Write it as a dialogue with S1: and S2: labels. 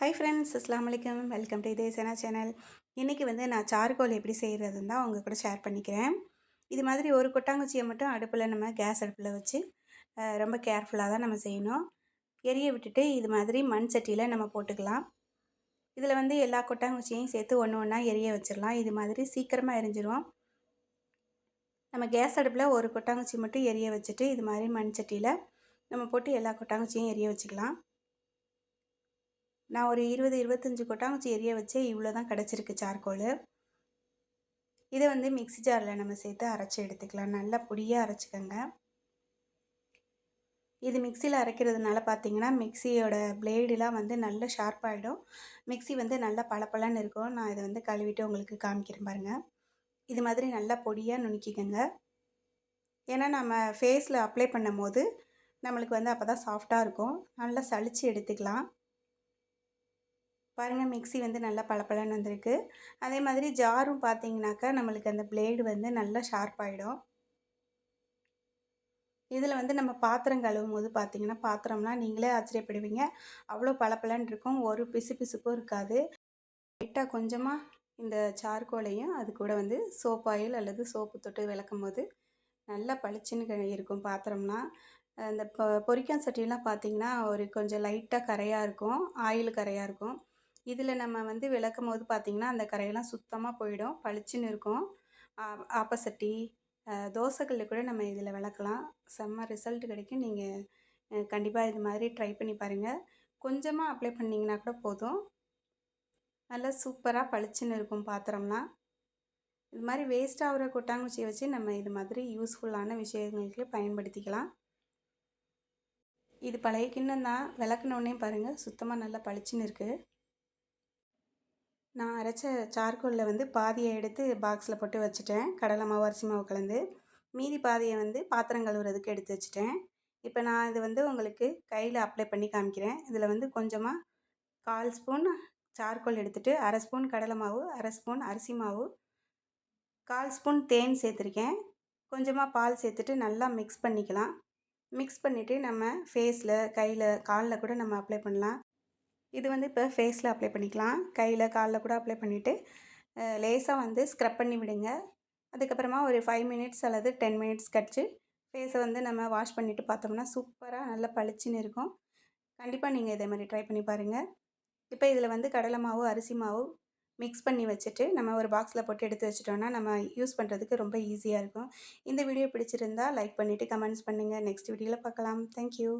S1: Hi friends அஸ்லாம் வலைக்கம் welcome to இதே சேனா சேனல். இன்றைக்கி வந்து நான் சார்கோல் எப்படி செய்கிறதுன்னு தான் உங்கள் கூட ஷேர் பண்ணிக்கிறேன். இது மாதிரி ஒரு கொட்டாங்குச்சியை மட்டும் அடுப்பில் நம்ம கேஸ் அடுப்பில் வச்சு ரொம்ப கேர்ஃபுல்லாக தான் நம்ம செய்யணும். எரிய விட்டுட்டு இது மாதிரி மண் சட்டியில் நம்ம போட்டுக்கலாம். இதில் வந்து எல்லா கொட்டாங்குச்சியையும் சேர்த்து ஒன்று ஒன்றா எரிய வச்சிடலாம். இது மாதிரி சீக்கிரமாக எரிஞ்சிரும். நம்ம கேஸ் அடுப்பில் ஒரு கொட்டாங்குச்சி மட்டும் எரிய வச்சுட்டு இது மாதிரி மண் சட்டியில் நம்ம போட்டு எல்லா கொட்டாங்குச்சியும் எரிய வச்சுக்கலாம். நான் ஒரு இருபது இருபத்தஞ்சி கொட்டாங்குச்சி எரிய வச்சே இவ்வளோ தான் கிடச்சிருக்கு சார்கோல். இதை வந்து மிக்சி ஜாரில் நம்ம சேர்த்து அரைச்சி எடுத்துக்கலாம். நல்லா பொடியாக அரைச்சிக்கோங்க. இது மிக்சியில் அரைக்கிறதுனால பார்த்தீங்கன்னா மிக்சியோட பிளேடுலாம் வந்து நல்ல ஷார்ப்பாகிடும் மிக்சி வந்து நல்லா பளபளன்னு இருக்கும். நான் இதை வந்து கழுவிட்டு உங்களுக்கு காமிக்கிறேன் பாருங்கள் இது மாதிரி நல்லா பொடியாக நுணுக்கிக்கோங்க. ஏன்னா நம்ம ஃபேஸில் அப்ளை பண்ணும் போது நம்மளுக்கு வந்து அப்போ தான் சாஃப்டாக இருக்கும். நல்லா சளிச்சு எடுத்துக்கலாம். பாருங்கள் மிக்சி வந்து நல்லா பளபளன்னு வந்திருக்கு. அதே மாதிரி ஜாரும் பார்த்தீங்கன்னாக்கா நம்மளுக்கு அந்த பிளேடு வந்து நல்லா ஷார்ப்பாகிடும் இதில் வந்து நம்ம பாத்திரம் கழுவும் போது பார்த்தீங்கன்னா பாத்திரம்லாம் நீங்களே ஆச்சரியப்படுவீங்க. அவ்வளோ பளபளன்னு இருக்கும். ஒரு பிசு பிசுப்பும் இருக்காது. லைட்டாக கொஞ்சமாக இந்த சார்கோலையும் அது கூட வந்து சோப் ஆயில் அல்லது சோப்பு தொட்டு விளக்கும் போது நல்லா பளிச்சுன்னு இருக்கும் பாத்திரம்லாம். இந்த பொ பொரிக்கான் சட்டிலாம் பார்த்தீங்கன்னா ஒரு கொஞ்சம் லைட்டாக கரையாக இருக்கும். ஆயில் கரையாக இருக்கும். இதில் நம்ம வந்து விளக்கும் போது பார்த்திங்கன்னா அந்த கரையெல்லாம் சுத்தமாக போயிடும். பளிச்சுன்னு இருக்கும். ஆப்பசட்டி தோசைகளில் கூட நம்ம இதில் விளக்கலாம். செம்ம ரிசல்ட் கிடைக்கும். நீங்கள் கண்டிப்பாக இது மாதிரி ட்ரை பண்ணி பாருங்கள் கொஞ்சமாக அப்ளை பண்ணிங்கன்னா கூட போதும். நல்லா சூப்பராக பளிச்சுன்னு இருக்கும் பாத்திரம்லாம். இது மாதிரி வேஸ்ட் ஆகிற கொட்டாங்குச்சியை வச்சு நம்ம இது மாதிரி யூஸ்ஃபுல்லான விஷயங்களுக்கு பயன்படுத்திக்கலாம். இது பழைய கிண்ணம் தான். விளக்குனோடனே பாருங்கள் சுத்தமாக நல்லா பளிச்சுன்னு இருக்குது நான் அரைச்ச சார்கோலில் வந்து பாதியை எடுத்து பாக்ஸில் போட்டு வச்சுட்டேன். கடலை மாவு அரிசி மாவு கலந்து. மீதி பாதியை வந்து பாத்திரம் கழுவுறதுக்கு எடுத்து வச்சுட்டேன். இப்போ நான் இது வந்து உங்களுக்கு கையில் அப்ளை பண்ணி காமிக்கிறேன். இதில் வந்து கொஞ்சமாக கால் ஸ்பூன் சார்கோல் எடுத்துகிட்டு அரை ஸ்பூன் கடலை மாவு அரை ஸ்பூன் அரிசி மாவு கால் ஸ்பூன் தேன் சேர்த்துருக்கேன். கொஞ்சமாக பால் சேர்த்துட்டு நல்லா மிக்ஸ் பண்ணிக்கலாம். மிக்ஸ் பண்ணிவிட்டு நம்ம ஃபேஸில் கையில் காலில் கூட நம்ம அப்ளை பண்ணலாம். இது வந்து இப்போ ஃபேஸில் அப்ளை பண்ணிக்கலாம். கையில் காலில் கூட அப்ளை பண்ணிவிட்டு லேசாக வந்து ஸ்க்ரப் பண்ணி விடுங்க. அதுக்கப்புறமா ஒரு ஃபைவ் மினிட்ஸ் அல்லது டென் மினிட்ஸ் கழிச்சு ஃபேஸை வந்து நம்ம வாஷ் பண்ணிவிட்டு பார்த்தோம்னா சூப்பராக நல்லா பளிச்சுன்னு இருக்கும். கண்டிப்பாக நீங்கள் இதே மாதிரி ட்ரை பண்ணி பாருங்கள் இப்போ இதில் வந்து கடலை மாவு அரிசி மாவு மிக்ஸ் பண்ணி வச்சுட்டு நம்ம ஒரு பாக்ஸில் போட்டு எடுத்து வச்சிட்டோன்னா நம்ம யூஸ் பண்ணுறதுக்கு ரொம்ப ஈஸியாக இருக்கும். இந்த வீடியோ பிடிச்சிருந்தால் லைக் பண்ணிவிட்டு கமெண்ட்ஸ் பண்ணுங்கள் நெக்ஸ்ட் வீடியோவில் பார்க்கலாம். தேங்க்யூ